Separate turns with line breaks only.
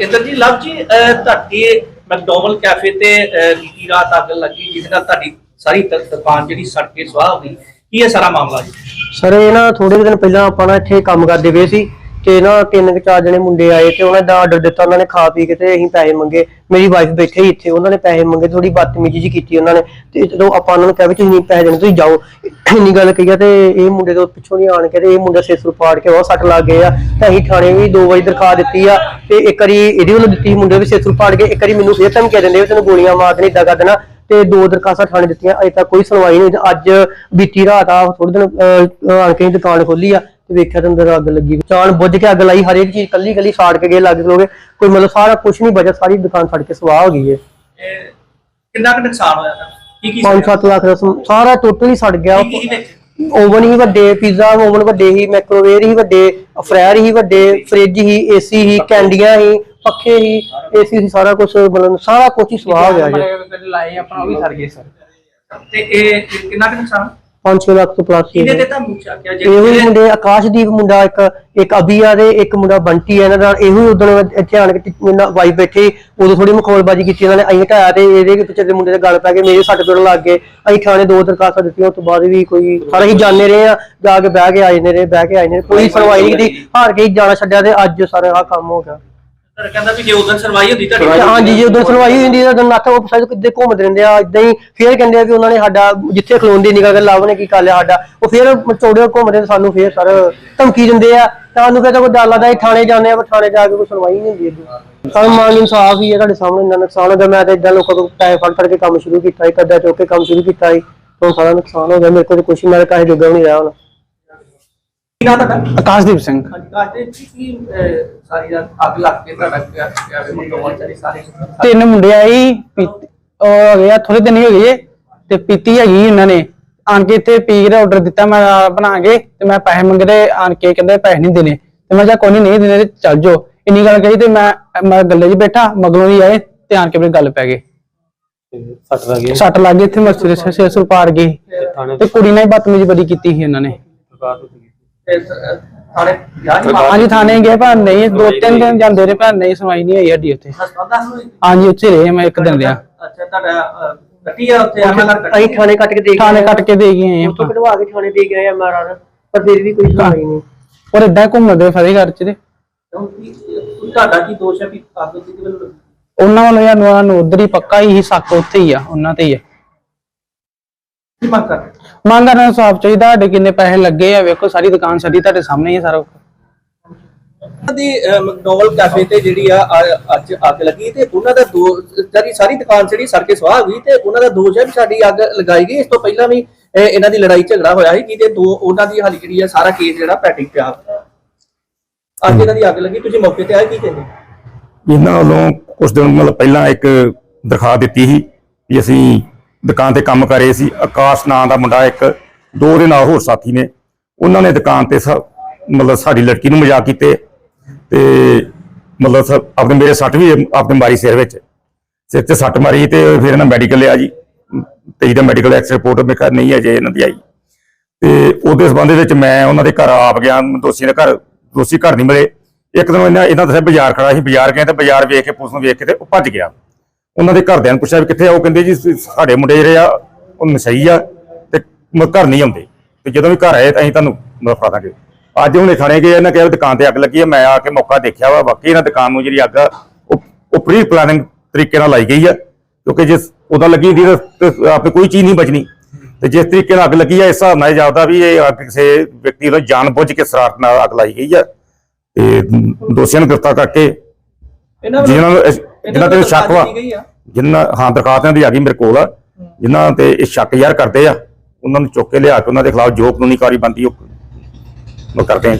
ਇੰਦਰ ਜੀ, ਲਵ ਜੀ ਤੁਹਾਡੀ ਮੈਕਡੋਨਲ ਕੈਫੇ ਤੇ ਬੀਤੀ ਰਾਤ ਅੱਗ ਲੱਗੀ? ਜਿਸ ਨਾਲ ਤੁਹਾਡੀ ਸਾਰੀ ਦੁਕਾਨ ਜਿਹੜੀ ਸੜ ਕੇ ਸਵਾਹ ਹੋ ਗਈ। ਕੀ ਇਹ ਸਾਰਾ ਮਾਮਲਾ ਜੀ?
ਸਰ, ਇਹ ਨਾ ਥੋੜੇ ਕੁ ਦਿਨ ਪਹਿਲਾਂ ਆਪਾਂ ਨਾ ਇੱਥੇ ਕੰਮ ਕਰਦੇ ਪਏ ਸੀ। ਤੇ ਨਾ ਤਿੰਨ ਕੁ ਚਾਰ ਜਣੇ ਮੁੰਡੇ ਆਏ ਤੇ ਉਹਨਾਂ ਦਾ ਆਰਡਰ ਦਿੱਤਾ ਉਹਨਾਂ ਨੇ ਖਾ ਪੀ ਕੇ ਤੇ ਅਸੀਂ ਪੈਸੇ ਮੰਗੇ। ਮੇਰੀ ਵਾਈਫ ਬੈਠੇ ਇੱਥੇ ਉਹਨਾਂ ਨੇ ਪੈਸੇ ਮੰਗੇ ਥੋੜੀ ਬਦਤਮੀਜ਼ੀ ਜੀ ਕੀਤੀ ਉਹਨਾਂ ਨੇ। ਤੇ ਜਦੋਂ ਆਪਾਂ ਉਹਨਾਂ ਨੂੰ ਕਿਹਾ ਵੀ ਤੁਸੀਂ ਨਹੀਂ ਪੈਸੇ ਦੇਣੇ ਤੁਸੀਂ ਜਾਓ। ਇੰਨੀ ਗੱਲ ਕਹੀ ਆ ਤੇ ਇਹ ਮੁੰਡੇ ਤੋਂ ਪਿੱਛੋਂ ਨਹੀਂ ਆਣ ਕੇ ਤੇ ਇਹ ਮੁੰਡਾ ਸਿਰ ਸੁਰ ਪਾੜ ਕੇ ਉਹ ਸੱਟ ਲੱਗ ਗਏ ਆ ਤੇ ਅਸੀਂ ਥਾਣੇ ਵੀ ਦੋ ਵਾਰੀ ਦਰਖਾਸਤ ਦਿੱਤੀ ਆ ਤੇ ਇੱਕ ਵਾਰੀ ਇਹਦੀ ਵੱਲੋਂ ਦਿੱਤੀ ਸੀ ਮੁੰਡੇ ਵੀ ਸਿਰ ਸੁਰ ਪਾੜ ਕੇ ਇੱਕ ਵਾਰੀ ਮੈਨੂੰ ਫੇਰ ਧਮਕੀਆਂ ਦਿੰਦੇ ਵੀ ਤੈਨੂੰ ਗੋਲੀਆਂ ਮਾਰ ਦੇਣੀ ਏਦਾਂ ਕਰ ਦੇਣਾ। ਤੇ ਦੋ ਦਰਖਾਸਤਾਂ ਥਾਣੇ ਦਿੱਤੀਆਂ ਅਜੇ ਤੱਕ ਕੋਈ ਸੁਣਵਾਈ ਨਹੀਂ ਹੋਈ ਤੇ ਅੱਜ ਬੀਤੀ ਰਾਤ ਆ ਥੋੜੇ ਦਿਨ ਅਹ, ਆਣ ਕੇ ਦੁਕਾਨ ਖੋਲੀ ਆ। ਵੇਖਿਆ ਤੇ ਅੰਦਰ ਅੱਗ ਲੱਗੀ। ਚਾਣ ਬੁੱਝ ਕੇ ਅੱਗ ਲਾਈ ਹਰੇਕ ਚੀਜ਼ ਕੱਲੀ ਕੱਲੀ ਸਾੜ ਕੇ ਗਏ ਲੱਗ ਲੋਗੇ ਕੋਈ ਮਤਲਬ ਸਾਰਾ ਕੁਝ ਨਹੀਂ ਬਚਿਆ ਸਾਰੀ ਦੁਕਾਨ ਸੜ ਕੇ ਸਵਾਹ ਹੋ ਗਈ ਹੈ
ਇਹ ਕਿੰਨਾ ਕੁ ਨੁਕਸਾਨ ਹੋਇਆ ਤਾਂ? ਕੀ ਕੀ
5-7 ਲੱਖ ਦਾ ਸਮ- ਸਾਰਾ ਟੋਟਲੀ ਸੜ ਗਿਆ।
ਕੀ ਕੀ ਵਿੱਚ?
ਓਵਨ ਹੀ ਵੱਡੇ ਪੀਜ਼ਾ ਓਵਨ ਵੱਡੇ ਹੀ ਮਾਈਕ੍ਰੋਵੇਵ ਹੀ ਵੱਡੇ ਫਰਾਇਰ ਹੀ ਵੱਡੇ ਫ੍ਰਿਜ ਹੀ ਏਸੀ ਹੀ ਕੈਂਡੀਆਂ ਹੀ ਪੱਖੇ ਹੀ ਏਸੀ ਸੀ ਸਾਰਾ ਕੁਝ ਮਤਲਬ ਸਾਰਾ ਕੁਝ ਹੀ ਸਵਾਹ ਹੋ ਗਿਆ ਜੀ।
ਲਾਏ ਆਪਣਾ ਉਹ ਵੀ ਸਰ ਗਏ ਸਰ।
ਤੇ ਇਹ ਕਿੰਨਾ ਕੁ ਨੁਕਸਾਨ?
5-6 ਲੱਖ ਤੋਂ ਪਲੱਸ
ਕਿਹਦੇ ਤੇ ਤੁਹਾਨੂੰ ਚੱਕਿਆ
ਇਹੋ ਹੀ ਮੁੰਡੇ ਆਕਾਸ਼ਦੀਪ ਮੁੰਡਾ ਇੱਕ ਇੱਕ ਅਬੀਆ ਦੇ ਇੱਕ ਮੁੰਡਾ ਬੰਟੀ ਹੈ। ਇਹਨਾਂ ਦਾ ਇਹੋ ਹੀ ਉਦੋਂ ਇੱਥੇ ਆਣ ਕੇ ਵਾਈਫ ਬੈਠੇ ਉਦੋਂ ਥੋੜੀ ਮਖੌਲਬਾਜੀ ਕੀਤੀ ਇਹਨਾਂ ਨੇ। ਅਸੀਂ ਢਾਇਆ ਤੇ ਇਹਦੇ ਪਿੱਛੇ ਦੇ ਮੁੰਡੇ ਦੇ ਗਲ ਪੈ ਗਏ ਮੇਰੇ ਸੱਟ ਪੇੜ ਲੱਗ ਗਏ। ਅਸੀਂ ਥਾਣੇ ਦੋ ਦਰਖਾਸਤਾਂ ਦਿੱਤੀਆਂ ਉਸ ਤੋਂ ਬਾਅਦ ਵੀ ਕੋਈ ਸਾਰਾ ਹੀ ਜਾਣੇ ਰਹੇ ਆ ਜਾ ਕੇ ਬਹਿ ਕੇ ਆਏ ਨੇ ਰਹੇ ਬਹਿ ਕੇ ਆਏ ਨੇ। ਕੋਈ ਸੁਣਵਾਈ ਨਹੀਂ ਕੀਤੀ। ਹਾਰ ਕੇ ਹੀ ਜਾਣਾ ਛੱਡਿਆ ਤੇ ਅੱਜ ਸਾਰਾ ਆਹ ਕੰਮ ਹੋ ਗਿਆ।
ਸਰ ਕਹਿੰਦਾ ਵੀ ਜੇ ਉਦੋਂ ਸਰਵਾਈ ਹੁੰਦੀ ਤੁਹਾਡੀ
ਤੇ ਹਾਂਜੀ ਜੇ ਉਦੋਂ ਸੁਣਵਾਈ ਹੋਈ ਹੁੰਦੀ ਤਾਂ ਨੱਥ ਉਹ ਸਾਈਡ ਕਿੱਦੇ ਘੁੰਮਦੇ ਰਹਿੰਦੇ ਆ ਇਦਾਂ ਹੀ ਫੇਰ ਕਹਿੰਦੇ ਆ ਵੀ ਉਹਨਾਂ ਨੇ ਸਾਡਾ ਜਿੱਥੇ ਖਲੋਣ ਦੀ ਨਿਗਾਹ ਕਰ ਲਾਭ ਨੇ ਕੀ ਕਰ ਲਿਆ ਸਾਡਾ ਉਹ ਫੇਰ ਚੌੜੇ ਘੁੰਮਦੇ ਤੇ ਸਾਨੂੰ ਫੇਰ ਸਰ ਧਮਕੀ ਦਿੰਦੇ ਆ। ਸਾਨੂੰ ਕਹਿੰਦਾ ਕੋਈ ਡਰ ਲੱਗਦਾ ਅਸੀਂ ਥਾਣੇ ਜਾਂਦੇ ਆ ਪਰ ਥਾਣੇ ਜਾ ਕੇ ਕੋਈ ਸੁਣਵਾਈ ਨਹੀਂ ਹੁੰਦੀ ਸਾਨੂੰ ਮੰਗ ਇਨਸਾਫ ਹੀ ਹੈ ਤੁਹਾਡੇ ਸਾਹਮਣੇ ਇੰਨਾ ਨੁਕਸਾਨ ਹੋ ਗਿਆ। ਮੈਂ ਤਾਂ ਇਦਾਂ ਲੋਕਾਂ ਤੋਂ ਪੈਸੇ ਫੜ ਫੜ ਕੇ ਕੰਮ ਸ਼ੁਰੂ ਕੀਤਾ ਸੀ ਕਰਜ਼ਾ ਚੁੱਕ ਕੇ ਕੰਮ ਸ਼ੁਰੂ ਕੀਤਾ ਸੀ। ਤੋਂ ਸਾਰਾ ਨੁਕਸਾਨ ਹੋ ਗਿਆ ਮੇਰੇ ਕੋਲ ਕੁਛ ਨਹੀਂ ਮੈਂ ਕਾਹੇ ਜੋਗਾ ਵੀ ਨਹੀਂ ਰਿਹਾ ਹੁਣ।
ਕੀ ਨਾਮ ਤੁਹਾਡਾ?
ਆਕਾਸ਼ਦੀਪ ਸਿੰਘ।
ਹਾਂਜੀ ਕਾਹਦੇ ਕੀ ਕੀ ਅਹ, ਸਾਰੀ ਰਾਤ ਅੱਗ ਲੱਗ ਕੇ ਤੁਹਾਡਾ ਕਿਆ ਕਿਆ ਵੀ ਮਕਡੋਨਲ ਚਾਰੀ ਸਾਰੇ
ਤਿੰਨ ਮੁੰਡੇ ਆਈ ਪੀਤੀ- ਉਹ ਹੋ ਗਿਆ ਥੋੜੇ ਦਿਨ ਹੀ ਹੋ ਗਏ ਤੇ ਪੀਤੀ ਹੈਗੀ ਇਹਨਾਂ ਨੇ। ਆਣ ਕੇ ਇੱਥੇ ਪੀ ਕੇ ਆਰਡਰ ਦਿੱਤਾ ਮੈਂ ਬਣਾ ਕੇ ਤੇ ਮੈਂ ਪੈਸੇ ਮੰਗਦੇ ਆਣ ਕੇ ਕਹਿੰਦੇ ਪੈਸੇ ਨਹੀਂ ਦੇਣੇ। ਤੇ ਮੈਂ ਕਿਹਾ ਕੋਈ ਨੀ, ਨਹੀਂ ਦੇਣੇ ਤੇ ਚੱਲ ਜਾਓ। ਇੰਨੀ ਗੱਲ ਕਹੀ ਤੇ ਮੈਂ ਮੈਂ ਗੱਲੇ 'ਚ ਬੈਠਾ ਮਗਰੋਂ ਹੀ ਆਏ ਤੇ ਆਣ ਕੇ ਮੇਰੇ ਗੱਲ ਪੈ ਗਏ।
ਸੱਟ ਲੱਗ ਗਈ।
ਸੱਟ ਲੱਗ ਗਈ ਇੱਥੇ ਮਸਲੇ ਸਿਰ ਸੁਰ ਪਾੜ ਗਈ ਤੇ ਕੁੜੀ ਨੇ ਹੀ ਬਦਤਮੀਜ਼ੀ ਬੜੀ ਕੀਤੀ ਸੀ ਇਹਨਾਂ ਨੇ।
ਤੇ ਸ- ਥਾਣੇ
ਹਾਂਜੀ ਥਾਣੇ ਗਏ ਪਰ ਨਹੀਂ ਦੋ ਤਿੰਨ ਦਿਨ ਜਾਂਦੇ ਰਹੇ ਪਰ ਨਹੀਂ ਸੁਣਵਾਈ ਨਹੀਂ ਹੋਈ ਸਾਡੀ ਉੱਥੇ।
ਹਸਪਤਾਲ ਦਾ ਹੋਈ
ਹਾਂਜੀ ਉੱਥੇ ਰਹੇ ਮੈਂ ਇੱਕ ਦਿਨ ਰਿਹਾ।
ਅੱਛਾ ਤੁਹਾਡਾ ਅਹ, ਕੱਟੀ ਆ ਉੱਥੇ ਐਮਐਲਆਰ
ਅਸੀਂ ਥਾਣੇ ਕੱਟ ਕੇ ਦੇ
ਥਾਣੇ ਕੱਟ ਕੇ ਦੇ ਗਏ ਆਏ
ਉੱਥੋਂ
ਆਪਾਂ।
ਕਢਵਾ ਕੇ ਥਾਣੇ ਦੇ ਗਏ ਆ ਮਾਰਾ ਪਰ ਫਿਰ ਵੀ ਕੋਈ ਸੁਣਵਾਈ ਨਹੀਂ।
ਔਰ ਇਦਾਂ ਘੁੰਮਦੇ ਫਤਿਹਗੜ੍ਹ ਚ ਤੇ।
ਤੁਹਾਡਾ ਕੀ ਦੋਸ਼ ਹੈ ਵੀ ਅੱਗ ਕਿਹਦੇ ਵੱਲੋਂ ਲੱਗੀ?
ਉਹਨਾਂ ਵੱਲੋਂ ਯਾਰ ਨੂੰ ਨੂੰ ਉਧਰ ਹੀ ਪੱਕਾ ਹੀ ਸ਼ੱਕ ਉੱਥੇ ਹੀ ਆ ਉਹਨਾਂ ਤੇ ਹੀ ਆ।
ਕੀ ਮੰਗ ਕਰ
ਮੰਗ ਕਰਨ ਨੂੰ ਸਾਫ਼ ਚਾਹੀਦਾ ਸਾਡੇ ਕਿੰਨੇ ਪੈਸੇ ਲੱਗੇ ਆ ਵੇਖੋ ਸਾਰੀ ਦੁਕਾਨ ਸਾਡੀ ਤੁਹਾਡੇ ਸਾਹਮਣੇ ਹੀ ਆ ਸਾਰਾ
ਦੀ ਮੈਕਡੋਨਲ ਕੈਫੇ ਤੇ ਜਿਹੜੀ ਆ ਅ- ਅੱਜ ਅੱਗ ਲੱਗੀ ਤੇ ਉਹਨਾਂ ਦਾ ਦੋ ਸਾਰੀ ਸਾਰੀ ਦੁਕਾਨ ਜਿਹੜੀ ਸੜ ਕੇ ਸੁਆਹ ਹੋ ਗਈ ਤੇ ਉਹਨਾਂ ਦਾ ਦੋਸ਼ ਹੈ ਵੀ ਸਾਡੀ ਅੱਗ ਲਗਾਈ ਗਈ। ਇਸ ਤੋਂ ਪਹਿਲਾਂ ਵੀ ਇਹਨਾਂ ਦੀ ਲੜਾਈ ਝਗੜਾ ਹੋਇਆ ਸੀ ਜਿਹਦੇ ਦੋ ਉਹਨਾਂ ਦੀ ਹਾਲੀ ਜਿਹੜੀ ਆ ਸਾਰਾ ਕੇਸ ਜਿਹੜਾ ਪੈਟਿੰਗ ਪਿਆ। ਅੱਜ ਇਹਨਾਂ ਦੀ ਅੱਗ ਲੱਗੀ ਤੁਸੀਂ ਮੌਕੇ ਤੇ ਆਏ ਕੀ ਕਹਿੰਦੇ?
ਇਹਨਾਂ ਵੱਲੋਂ ਕੁਝ ਦਿਨ ਮਤਲਬ ਪਹਿਲਾਂ ਇੱਕ ਦਰਖਾਸਤ ਦਿੱਤੀ ਸੀ ਵੀ ਅਸੀਂ ਦੁਕਾਨ ਤੇ ਕੰਮ ਕਰ ਰਹੇ ਸੀ। ਆਕਾਸ਼ ਨਾਂ ਦਾ ਮੁੰਡਾ ਇੱਕ, ਦੋ ਦੇ ਨਾਲ ਹੋਰ ਸਾਥੀ ਨੇ। ਉਹਨਾਂ ਨੇ ਦੁਕਾਨ ਤੇ ਸਾ- ਮਤਲਬ ਸਾਡੀ ਲੜਕੀ ਨੂੰ ਮਜ਼ਾਕ ਕੀਤੇ ਤੇ ਮਤਲਬ ਸ- ਆਪਣੇ ਮੇਰੇ ਸੱਟ ਵੀ ਆਪਣੇ ਮਾਰੀ ਸਿਰ ਵਿੱਚ। ਸਿਰ ਤੇ ਸੱਟ ਮਾਰੀ ਤੇ ਫਿਰ ਇਹਨਾਂ ਮੈਡੀਕਲ ਲਿਆ ਜੀ। ਤੇ ਇਹਦਾ ਮੈਡੀਕਲ ਐਕਸ ਰਿਪੋਰਟ ਮੇਰੇ ਘਰ ਨਹੀਂ ਅਜੇ ਇਹਨਾਂ ਦੀ ਆਈ। ਤੇ ਉਹਦੇ ਸਬੰਧ ਵਿੱਚ ਮੈਂ ਉਹਨਾਂ ਦੇ ਘਰ ਆਪ ਗਿਆ। ਦੋਸ਼ੀ ਦੇ ਘਰ, ਦੋਸ਼ੀ ਘਰ ਨਹੀਂ ਮਿਲੇ। ਇੱਕ ਦਿਨ ਇਹਨਾਂ ਇਹਨਾਂ ਦੱਸਿਆ ਬਾਜ਼ਾਰ ਖੜਾ ਸੀ। ਬਾਜ਼ਾਰ ਗਏ ਤੇ ਬਾਜ਼ਾਰ ਵੇਖ ਕੇ ਪੁਲਿਸ ਨੂੰ ਵੇਖ ਕੇ ਤੇ ਉਹ ਭੱਜ ਗਿਆ। ਉਹਨਾਂ ਦੇ ਘਰਦਿਆਂ ਨੂੰ ਪੁੱਛਿਆ ਵੀ ਕਿੱਥੇ ਆ ਉਹ ਕਹਿੰਦੇ ਜੀ ਸਾਡੇ ਮੁੰਡੇ ਜਿਹੜੇ ਆ ਉਹ ਨਸ਼ਈ ਆ ਤੇ ਮ- ਘਰ ਨਹੀਂ ਆਉਂਦੇ। ਤੇ ਜਦੋਂ ਵੀ ਘਰ ਆਏ ਤਾਂ ਅਸੀਂ ਤੁਹਾਨੂੰ ਮਫਾ ਦਾਂਗੇ। ਅੱਜ ਹੁਣੇ ਥਾਣੇ ਗਏ ਇਹਨਾਂ ਕਿਹਾ ਵੀ ਦੁਕਾਨ ਤੇ ਅੱਗ ਲੱਗੀ ਹੈ ਮੈਂ ਆ ਕੇ ਮੌਕਾ ਦੇਖਿਆ ਵਾ। ਵਾਕਈ ਇਹਨਾਂ ਦੁਕਾਨ ਨੂੰ ਜਿਹੜੀ ਅੱਗ ਆ ਉਹ ਉਹ ਪ੍ਰੀ ਪਲਾਨਿੰਗ ਤਰੀਕੇ ਨਾਲ ਲਾਈ ਗਈ ਆ। ਕਿਉਂਕਿ ਜੇ ਉਹਦਾ ਲੱਗੀ ਹੁੰਦੀ ਤਾਂ ਤਾਂ ਆਪੇ ਕੋਈ ਚੀਜ਼ ਨਹੀਂ ਬਚਣੀ। ਤੇ ਜਿਸ ਤਰੀਕੇ ਨਾਲ ਅੱਗ ਲੱਗੀ ਆ ਇਸ ਹਿਸਾਬ ਨਾਲ ਇਹ ਜਾਪਦਾ ਵੀ ਇਹ ਅੱਗ ਕਿਸੇ ਵਿਅਕਤੀ ਵੱਲੋਂ ਜਾਣ ਬੁੱਝ ਕੇ ਸਰਾਰਤ ਨਾਲ ਅੱਗ ਲਾਈ ਗਈ ਆ। ਤੇ ਦੋਸ਼ੀਆਂ ਨੂੰ ਗ੍ਰਿਫਤਾਰ ਕਰਕੇ
ਇਹਨਾਂ
ਜਿਨ੍ਹਾਂ ਨੂੰ ਇਸ- ਜਿਨ੍ਹਾਂ ਤੇ ਸ਼ੱਕ ਵਾ। ਜਿਨ੍ਹਾਂ ਹਾਂ ਦਰਖਾਸਤਾਂ ਦੀ ਆ ਗਈ ਮੇਰੇ ਕੋਲ ਆ ਜਿਨ੍ਹਾਂ ਤੇ ਇਹ ਸ਼ੱਕ ਯਾਰ ਕਰਦੇ ਆ ਉਹਨਾਂ ਨੂੰ ਚੁੱਕ ਕੇ ਲਿਆ ਕੇ ਉਹਨਾਂ ਦੇ ਖਿਲਾਫ ਜੋ ਕਾਨੂੰਨੀ ਕਾਰਵਾਈ ਉਹ ਉਹ ਕਰਦੇ ਆ